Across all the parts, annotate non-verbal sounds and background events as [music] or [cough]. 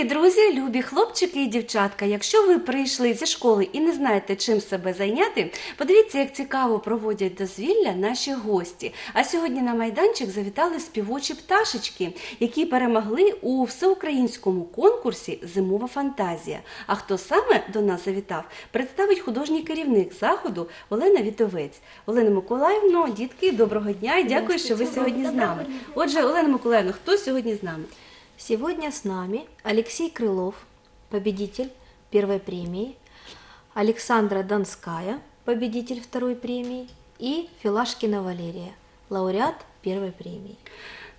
Привіт, друзі, любі хлопчики і дівчатка. Якщо ви прийшли зі школи і не знаєте, чим себе зайняти, подивіться, як цікаво проводять дозвілля наші гості. А сьогодні на майданчик завітали співочі пташечки, які перемогли у всеукраїнському конкурсі Зимова фантазія. А хто саме до нас завітав, представить художній керівник заходу Олена Вітовець. Олена Миколаївна, дітки, доброго дня і дякую, що ви сьогодні з нами. Отже, Олена Миколаївна, хто сьогодні з нами? Сегодня с нами Алексей Крылов, победитель первой премии, Александра Донская, победитель второй премии, и Филашкина Валерия, лауреат первой премии.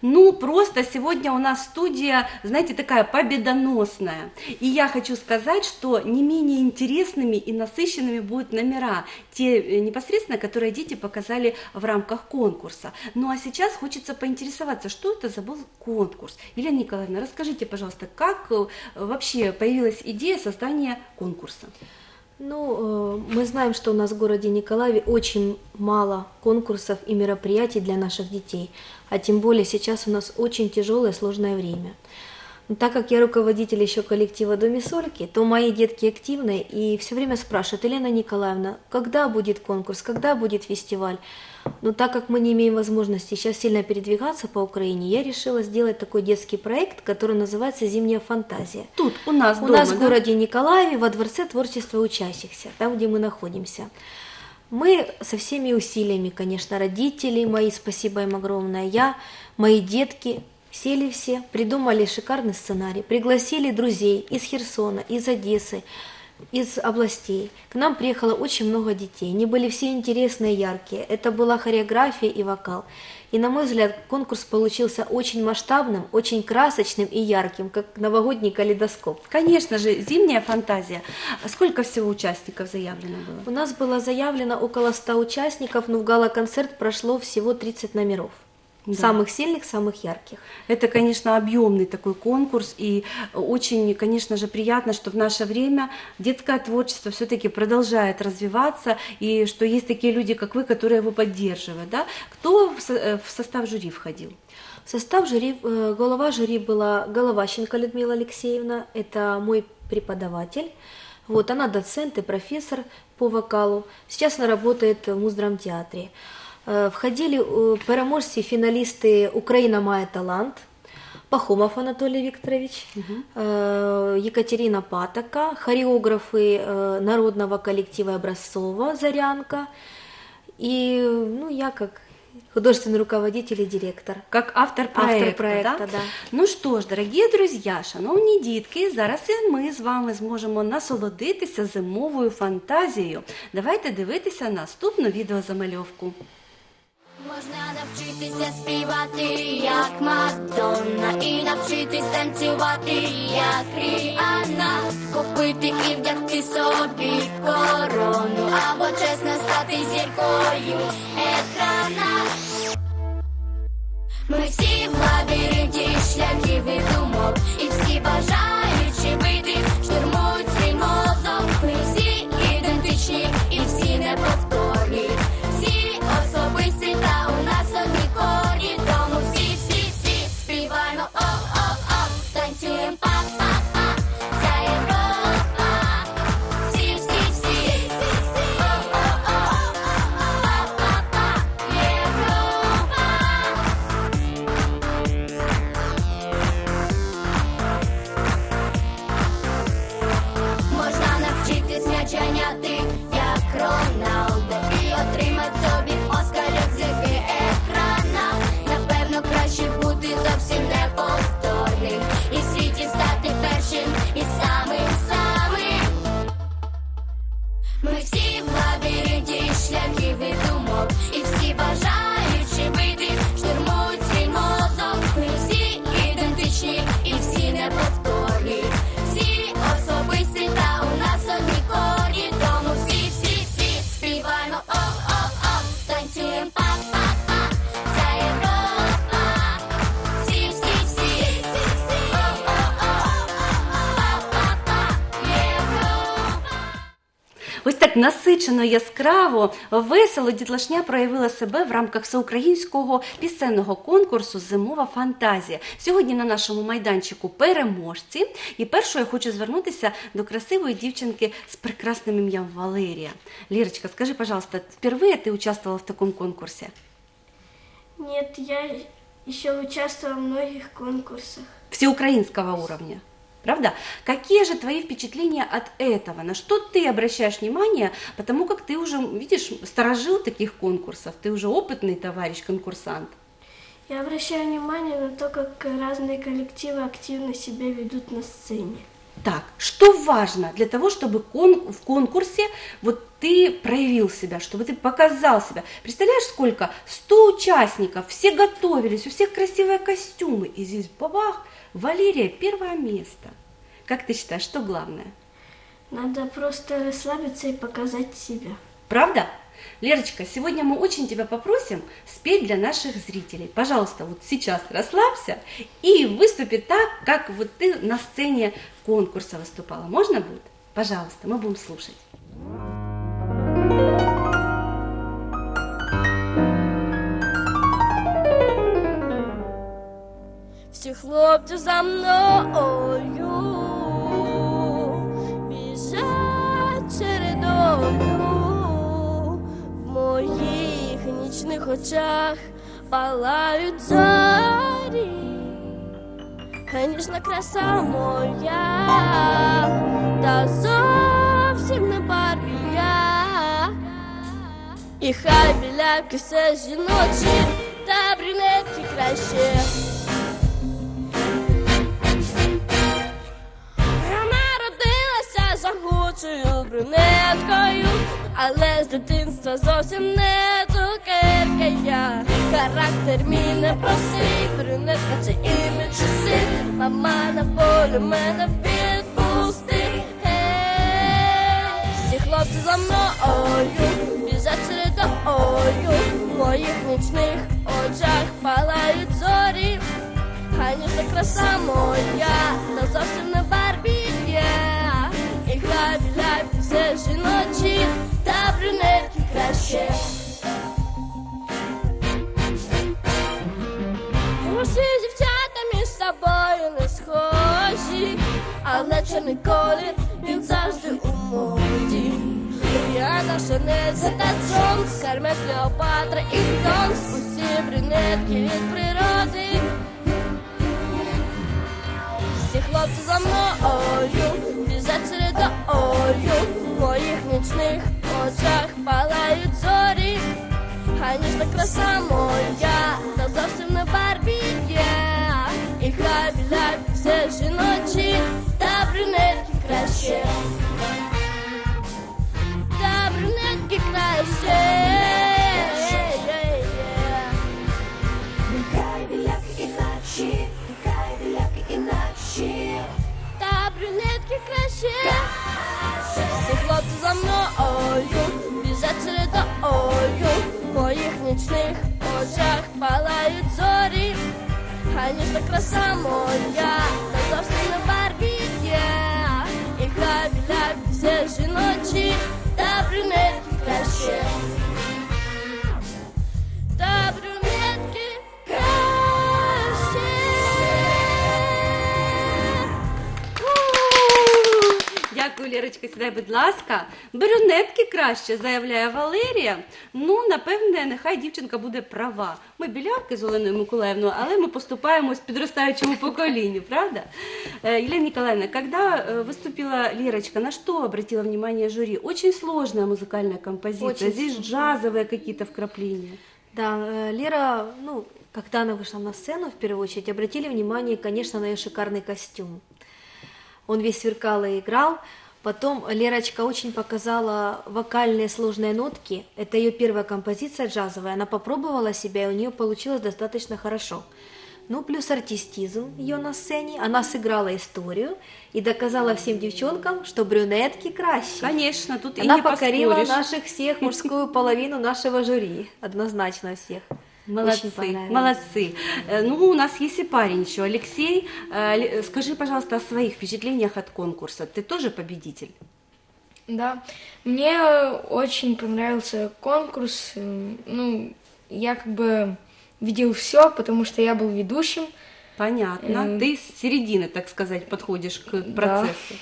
Ну, просто сегодня у нас студия, знаете, такая победоносная. И я хочу сказать, что не менее интересными и насыщенными будут номера, те э, непосредственно, которые дети показали в рамках конкурса. Ну а сейчас хочется поинтересоваться, что это за был конкурс. Елена Николаевна, расскажите, пожалуйста, как э, вообще появилась идея создания конкурса? Ну, э, мы знаем, что у нас в городе Николаеве очень мало конкурсов и мероприятий для наших детей, а тем более сейчас у нас очень тяжелое сложное время. Но так как я руководитель еще коллектива Доме Сольки, то мои детки активные и все время спрашивают, Елена Николаевна, когда будет конкурс, когда будет фестиваль? Но так как мы не имеем возможности сейчас сильно передвигаться по Украине, я решила сделать такой детский проект, который называется «Зимняя фантазия». Тут, у нас У дома, нас в да? городе Николаеве, во Дворце творчества учащихся, там, где мы находимся. Мы со всеми усилиями, конечно, родители мои, спасибо им огромное, я, мои детки, сели все, придумали шикарный сценарий, пригласили друзей из Херсона, из Одессы, из областей. К нам приехало очень много детей. Они были все интересные, яркие. Это была хореография и вокал. И, на мой взгляд, конкурс получился очень масштабным, очень красочным и ярким, как новогодний калейдоскоп. Конечно же, зимняя фантазия. Сколько всего участников заявлено было? У нас было заявлено около 100 участников, но в гала-концерт прошло всего 30 номеров. Да. Самых сильных, самых ярких. Это, конечно, объемный такой конкурс, и очень, конечно же, приятно, что в наше время детское творчество все-таки продолжает развиваться, и что есть такие люди, как вы, которые его поддерживают. Да? Кто в э, состав жюри входил? В состав жюри, э, голова жюри была Головащенко Людмила Алексеевна, это мой преподаватель. Вот, она доцент и профессор по вокалу. Сейчас она работает в Муздрамтеатре. Э, Входили э, переможці финалисты «Украина має талант», Пахомов Анатолий Викторович, э, Екатерина Патока, хореографы э, народного коллектива Образцова «Зарянка» и ну, я как художественный руководитель и директор. Как автор проекта, проекта, да? да. Ну що ж, дорогі друзі, шановні дітки, зараз і ми з вами зможемо насолодитися зимовою фантазією. Давайте дивитися наступну відеозамальовку. Можна навчитися співати, як Мадонна, і навчитись танцювати, як Ріанна, купити і вдягти собі корону, або чесно стати зіркою екрана. Ми всі в лабіринті шляхів і Baby. Так насичено, яскраво, весело дітлашня проявила себе в рамках всеукраїнського пісенного конкурсу Зимова фантазія. Сьогодні на нашому майданчику переможці. І першою я хочу звернутися до красивої дівчинки з прекрасним ім'ям Валерія. Лірочка, скажи, пожалуйста, впервые ти участвувала в такому конкурсі? Нет, я еще участвовала в многих конкурсах. всеукраинского уровня. Правда? Какие же твои впечатления от этого? На что ты обращаешь внимание? Потому как ты уже, видишь, сторожил таких конкурсов, ты уже опытный товарищ конкурсант. Я обращаю внимание на то, как разные коллективы активно себя ведут на сцене. Так, что важно для того, чтобы кон- в конкурсе вот ты проявил себя, чтобы ты показал себя? Представляешь, сколько? 100 участников, все готовились, у всех красивые костюмы, и здесь бабах, Валерия, первое место. Как ты считаешь, что главное? Надо просто расслабиться и показать себя. Правда? Лерочка, сегодня мы очень тебя попросим спеть для наших зрителей. Пожалуйста, вот сейчас расслабься и выступи так, как вот ты на сцене конкурса выступала. Можно будет? Пожалуйста, мы будем слушать. Всі хлопці за мною біжать чередою В моїх нічних очах палають зорі, Ніжна краса моя, та зовсім не Барбі я. І хай білявки все жіночі, та брюнетки краще. Народилася загучою брюнеткою, але з дитинства зовсім не цукерка я. Характер мій не простий, брюнетка це чи син. Мама на полі мене відпустить. Гей, Всі хлопці за мною біжать чередою, в моїх нічних очах палають зорі. Хай ніжна краса моя, та зовсім не Барбі я. І хай біляють все жіночі, та брюнетки краще. Усі дівчата між собою не схожі, але чорний колір він завжди у моді. Ріана, Шанель, Зета Джонс, Кармен, Клеопатра і Донс. Усі брюнетки від природи. Всі хлопці за мною біжать чередою, в моїх нічних очах палають зорі. Хай ніжна краса моя, та зовсім не Барбі я. І хай біляють все жіночі, та брюнетки краще. Та брюнетки краще. Нехай біляки інакші, нехай біляки інакші. Та брюнетки краще. Всі хлопці за мною нічних очах палають зорі. Хай ніжна краса моя, та зовсім не Барбі я. І хай біляють все жіночі, та брюнетки краще. Дякую, Лірочка, сідай, будь ласка. Брюнетки краще, заявляє Валерія. Ну, напевне, нехай дівчинка буде права. Ми білявки з Оленою Миколаївною, але ми поступаємось підростаючому поколінню, правда? Э, Елена Николаевна, когда э, выступила Лерочка, на что обратила внимание жюри? Очень сложная музыкальная композиция. Очень Здесь джазовые какие-то вкрапления. Да, э, Лера, ну, когда она вышла на сцену, в первую очередь, обратили внимание, конечно, на ее шикарный костюм. Он весь сверкал и играл. Потом Лерочка очень показала вокальные сложные нотки. Это ее первая композиция джазовая. Она попробовала себя, и у нее получилось достаточно хорошо. Ну, плюс артистизм ее на сцене. Она сыграла историю и доказала всем девчонкам, что брюнетки краще. Конечно, тут и Она не покорила поспоришь. наших всех, мужскую половину нашего жюри. Однозначно всех. Молодцы, молодцы. Э, Ну, у нас есть и парень еще, Алексей. Э, Ле- Скажи, пожалуйста, о своих впечатлениях от конкурса. Ты тоже победитель? Да, мне э, очень понравился конкурс. э, Ну, я как бы видел все, потому что я был ведущим. Понятно. Ты с середины, так сказать, подходишь к Да. процессу.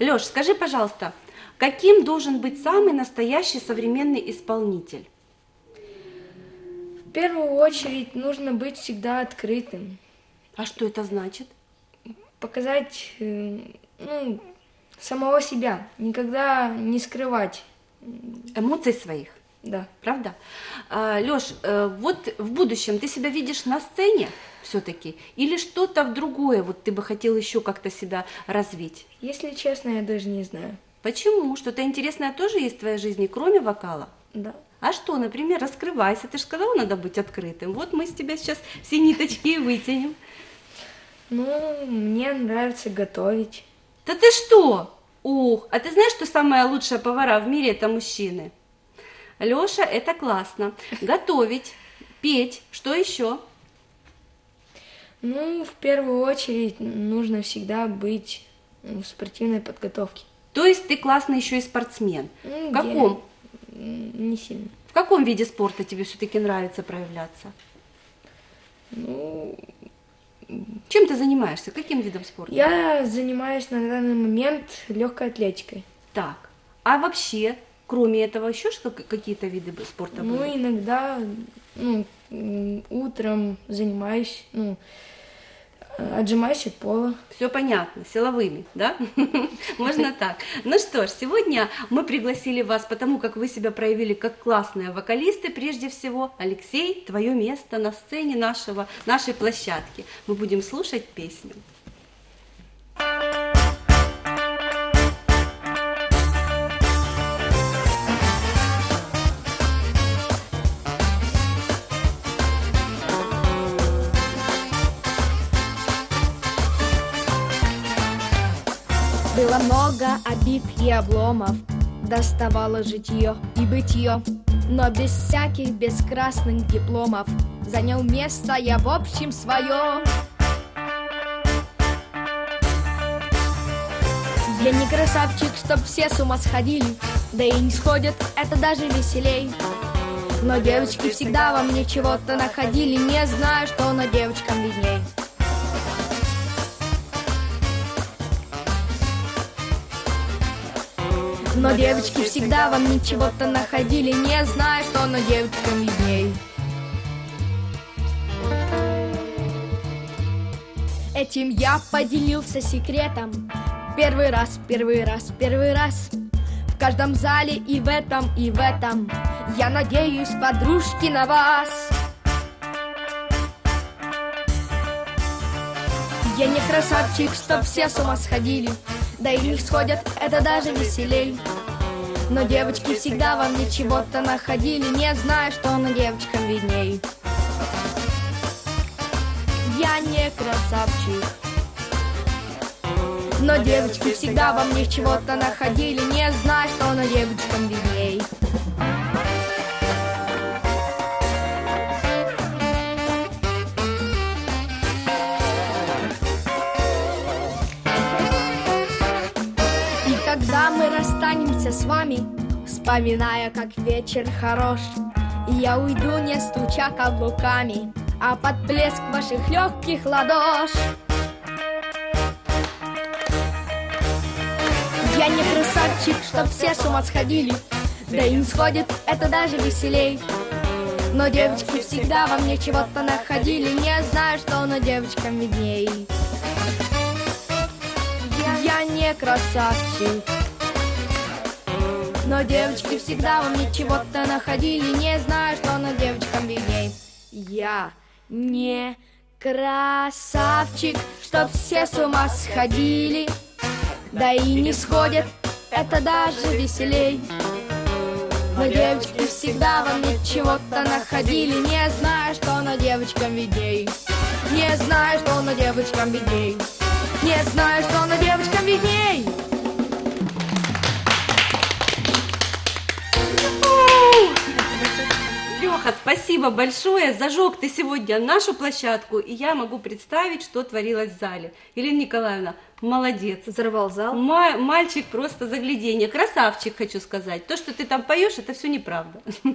Леш, скажи, пожалуйста, каким должен быть самый настоящий современный исполнитель? В первую очередь нужно быть всегда открытым, А что это значит? показать э, ну, самого себя, никогда не скрывать. Эмоций своих, Да. правда? Леш, вот в будущем ты себя видишь на сцене все-таки или что-то в другое, вот ты бы хотел еще как-то себя развить? Если честно, я даже не знаю. Почему? Что-то интересное тоже есть в твоей жизни, кроме вокала? Да. А что, например, раскрывайся. Ты же сказала, надо быть открытым. Вот мы с тебя сейчас все ниточки и вытянем. Ну, мне нравится готовить. Да ты что? Ух, а ты знаешь, что самая лучшая повара в мире это мужчины? Леша, это классно. Готовить, петь, что еще? Ну, в первую очередь нужно всегда быть в спортивной подготовке. То есть ты классный еще и спортсмен. Ну, В каком? Не сильно. В каком виде спорта тебе все-таки нравится проявляться? Ну, Чем ты занимаешься? Каким видом спорта? я занимаюсь на данный момент легкой атлетикой. Так. А вообще, кроме этого, еще что какие-то виды спорта Ну, были? иногда ну, утром занимаюсь, ну, э, отжимаюсь от пола. Все понятно, силовыми, да? [laughs] Можно так. Ну что ж, сегодня мы пригласили вас, потому как вы себя проявили как классные вокалисты, прежде всего. Алексей, твое место на сцене нашего, нашей площадки. Мы будем слушать песню. Было много обид и обломов, доставало житье и бытие, но без всяких бескрасных дипломов занял место я в общем свое. Я не красавчик, чтоб все с ума сходили, да и не сходят, это даже веселей. Но девочки всегда во мне чего-то находили, не знаю, что на девочкам видней. Но девочки всегда во мне чего-то находили, не знаю, что на девочкам видней. Этим я поделился секретом. Первый раз, первый раз, первый раз. В каждом зале и в этом, и в этом. Я надеюсь, подружки, на вас. Я не красавчик, чтоб все с ума сходили Да и не сходят, это даже веселей. Но девочки всегда во мне чего-то находили Не знаю, что на девочкам видней. Я не красавчик. Но девочки всегда во мне чего-то находили Не знаю, что на девочкам видней с вами, вспоминая, как вечер хорош, я уйду, не стуча каблуками, а под плеск ваших легких ладош. Я не красавчик, чтоб все с ума сходили, да и не сходит, это даже веселей. Но девочки всегда во мне чего-то находили, не знаю, что на девочкам видней. Я не красавчик. Но девочки всегда во мне чего-то находили, не знаю, что на девочкам видней. Я не красавчик, чтоб все с ума сходили, да и не сходят, это даже веселей. Но девочки всегда во мне чего-то находили, не знаю, что на девочкам видней. Не знаю, что на девочкам видней. Не знаю, что на девочкам видней. Леха, спасибо большое. Зажег ты сегодня нашу площадку, и я могу представить, что творилось в зале. Елена Николаевна, молодец. Взорвал зал. Ма- мальчик просто загляденье. Красавчик, хочу сказать. То, что ты там поешь, это все неправда. [laughs]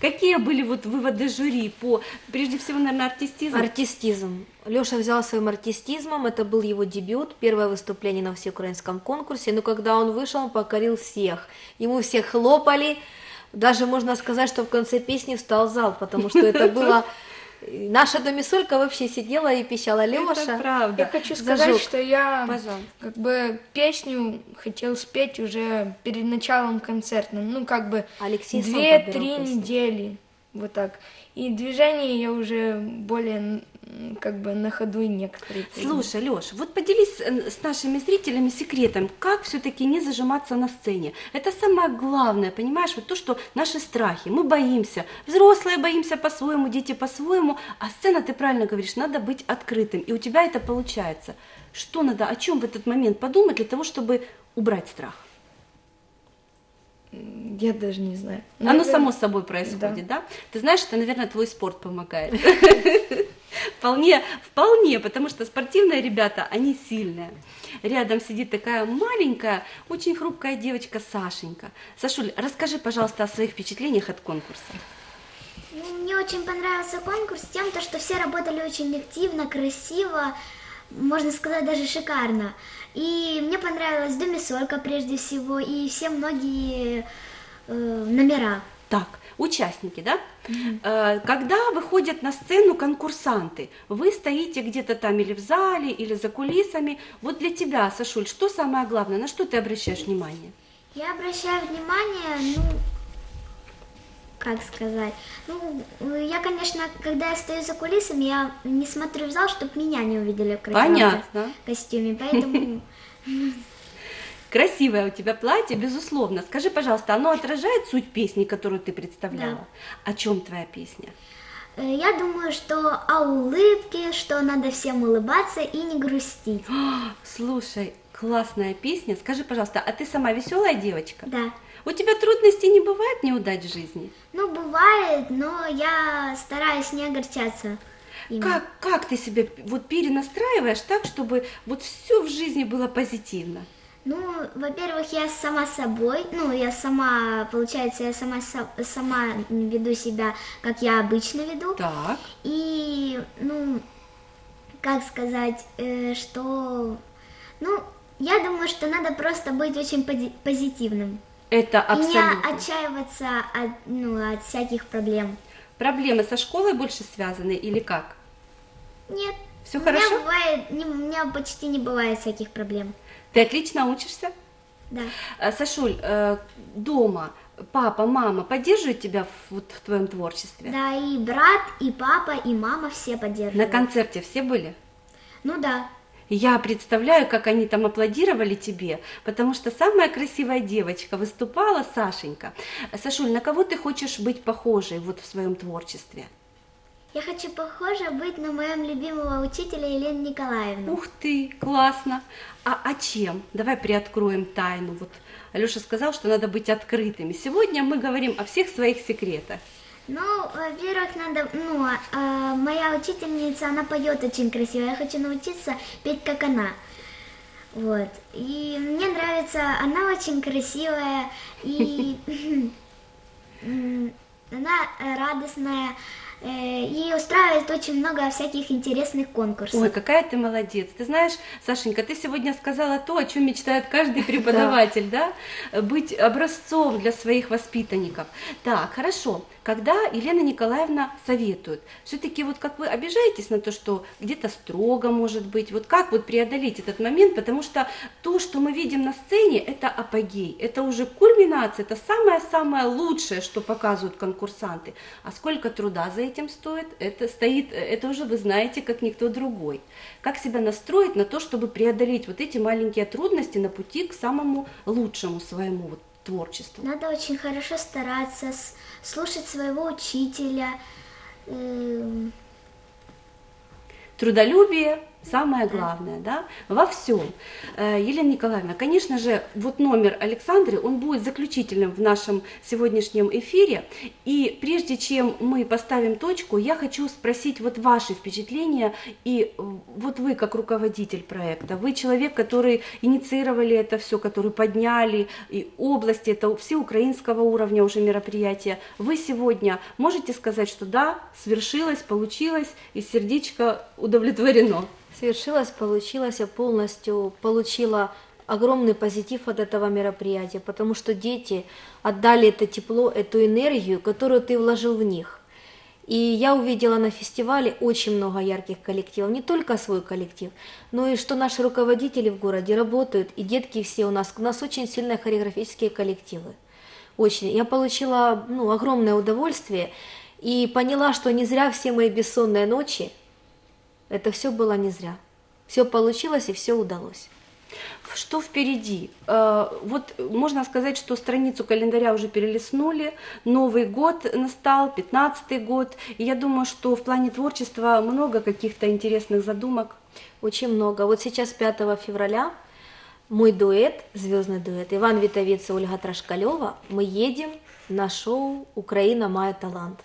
Какие были вот выводы жюри по, прежде всего, наверное, артистизм? Артистизм. Леша взял своим артистизмом, это был его дебют, первое выступление на всеукраинском конкурсе, но когда он вышел, он покорил всех. Ему все хлопали, даже можно сказать, что в конце песни встал зал, потому что это [laughs] было... Наша домисолька вообще сидела и пищала Это Леша. правда. Я хочу сказать, Зажег. что я Пожалуйста. как бы песню хотел спеть уже перед началом концерта. Ну, как бы две-три недели. Вот так. И движение я уже более как бы на ходу и некоторые. Слушай, Леш, вот поделись э, с нашими зрителями секретом, как все-таки не зажиматься на сцене. Это самое главное, понимаешь, вот то, что наши страхи, мы боимся, взрослые боимся по-своему, дети по-своему, а сцена, ты правильно говоришь, надо быть открытым, и у тебя это получается. Что надо, о чем в этот момент подумать для того, чтобы убрать страх? Я даже не знаю. Оно Наверное, само собой происходит, да. Ты знаешь, это, наверное, твой спорт помогает. [laughs] Вполне, вполне, потому что спортивные ребята, они сильные. Рядом сидит такая маленькая, очень хрупкая девочка Сашенька. Сашуль, расскажи, пожалуйста, о своих впечатлениях от конкурса. Ну, Мне очень понравился конкурс тем, то, что все работали очень активно, красиво, можно сказать, даже шикарно. И мне понравилась домисолька прежде всего, и все многие э, номера. Так, участники, да? Э, Когда выходят на сцену конкурсанты, вы стоите где-то там или в зале, или за кулисами. Вот для тебя, Сашуль, что самое главное, на что ты обращаешь внимание? Я обращаю внимание, ну, как сказать, ну, я, конечно, когда я стою за кулисами, я не смотрю в зал, чтобы меня не увидели в красивом Понятно. костюме, поэтому... [laughs] Красивое у тебя платье, безусловно. Скажи, пожалуйста, оно отражает суть песни, которую ты представляла? О чем твоя песня? Э, Я думаю, что о улыбке, что надо всем улыбаться и не грустить. [gasps] Слушай, классная песня. Скажи, пожалуйста, а ты сама веселая девочка? Да. У тебя трудностей не бывает неудач в жизни? Ну, бывает, но я стараюсь не огорчаться. им. Как, как ты себя вот перенастраиваешь так, чтобы вот все в жизни было позитивно? Ну, во-первых, я сама собой, ну, я сама, получается, я сама, сама веду себя, как я обычно веду. Так. И, ну, как сказать, э, что, ну, я думаю, что надо просто быть очень пози- позитивным. Это И не абсолютно. отчаиваться от, ну, от всяких проблем. Проблемы со школой больше связаны или как? Нет. Всё у меня хорошо? бывает, не- у меня почти не бывает всяких проблем. Ты отлично учишься? Да. Э, Сашуль, э, дома папа, мама поддерживают тебя в, вот, в твоем творчестве? Да, и брат, и папа, и мама все На поддерживают. концерте все были? Ну да. Я представляю, как они там аплодировали тебе, потому что самая красивая девочка выступала, Сашенька. Сашуль, на кого ты хочешь быть похожей вот в своем творчестве? Я хочу похожа быть на моем любимого учителя Елену Николаевну. Ух ты, классно. А, а чем? Давай приоткроем тайну. Вот Алеша сказал, что надо быть открытыми. Сегодня мы говорим о всех своих секретах. Ну, во-первых, надо, ну, а, моя учительница, она поет очень красиво. Я хочу научиться петь как она. Вот. И мне нравится, она очень красивая и [laughs] она э, радостная. Э, И устраивает очень много всяких интересных конкурсов. Ой, какая ты молодец. Ты знаешь, Сашенька, ты сегодня сказала то, о чем мечтает каждый [laughs] [laughs] преподаватель, да? Быть образцом для своих воспитанников. Так, хорошо. Когда Елена Николаевна советует, все-таки вот как вы обижаетесь на то, что где-то строго может быть, вот как вот преодолеть этот момент, потому что то, что мы видим на сцене, это апогей, это уже кульминация, это самое-самое лучшее, что показывают конкурсанты. А сколько труда за этим стоит, это стоит, это уже вы знаете, как никто другой. Как себя настроить на то, чтобы преодолеть вот эти маленькие трудности на пути к самому лучшему своему вот творчеству? Надо очень хорошо стараться, слушать своего учителя. эм, Трудолюбие, Самое главное, да, во всем. Э, Елена Николаевна, конечно же, вот номер Александры, он будет заключительным в нашем сегодняшнем эфире. И прежде чем мы поставим точку, я хочу спросить вот ваши впечатления. И э, вот вы, как руководитель проекта, вы человек, который инициировали это все, который подняли и области, это все украинского уровня уже мероприятия. Вы сегодня можете сказать, что да, свершилось, получилось, и сердечко удовлетворено? Совершилось, получилось, я полностью получила огромный позитив от этого мероприятия, потому что дети отдали это тепло, эту энергию, которую ты вложил в них. И я увидела на фестивале очень много ярких коллективов, не только свой коллектив, но и что наши руководители в городе работают, и детки все у нас, у нас очень сильные хореографические коллективы. Очень. Я получила ну, огромное удовольствие и поняла, что не зря все мои бессонные ночи, это все было не зря. Все получилось и все удалось. Что впереди? Э, Вот можно сказать, что страницу календаря уже перелистнули, Новый год настал, 15-й год, и я думаю, что в плане творчества много каких-то интересных задумок. Очень много. Вот сейчас 5 февраля мой дуэт, звездный дуэт, Иван Витовец и Ольга Трошкалева, мы едем на шоу «Украина мая талант».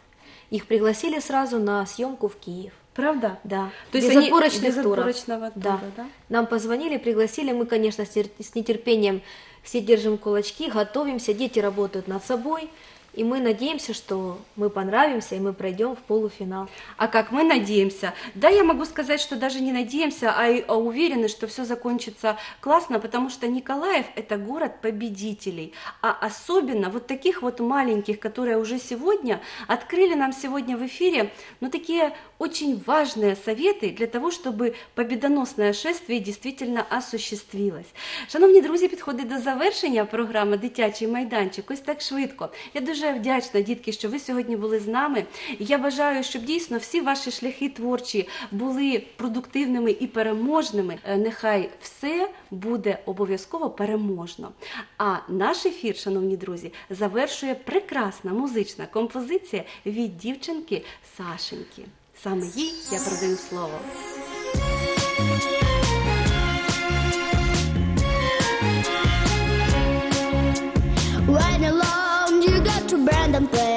Их пригласили сразу на съемку в Киев. Правда? Да. То есть они Безотборочных без туров. отборочного Да. тура, да? Нам позвонили, пригласили, мы, конечно, с нетерпением все держим кулачки, готовимся, дети работают над собой, и мы надеемся, что мы понравимся, и мы пройдем в полуфинал. А как мы надеемся? Да, я могу сказать, что даже не надеемся, а, а уверены, что все закончится классно, потому что Николаев – это город победителей, а особенно вот таких вот маленьких, которые уже сегодня открыли нам сегодня в эфире, ну, такие очень важные совети для того, щоб побідоносне шествие дійсно осуществилось. Шановні друзі, підходить до завершення програми Дитячий майданчик. Ось так швидко. Я дуже вдячна, дітки, що ви сьогодні були з нами. Я бажаю, щоб дійсно всі ваші шляхи творчі були продуктивними і переможними. Е, Нехай все буде обов'язково переможно. А наш ефір, шановні друзі, завершує прекрасна музична композиція від дівчинки Сашеньки. Саме їй я передаю слово. When alone, you go to Brandon Place.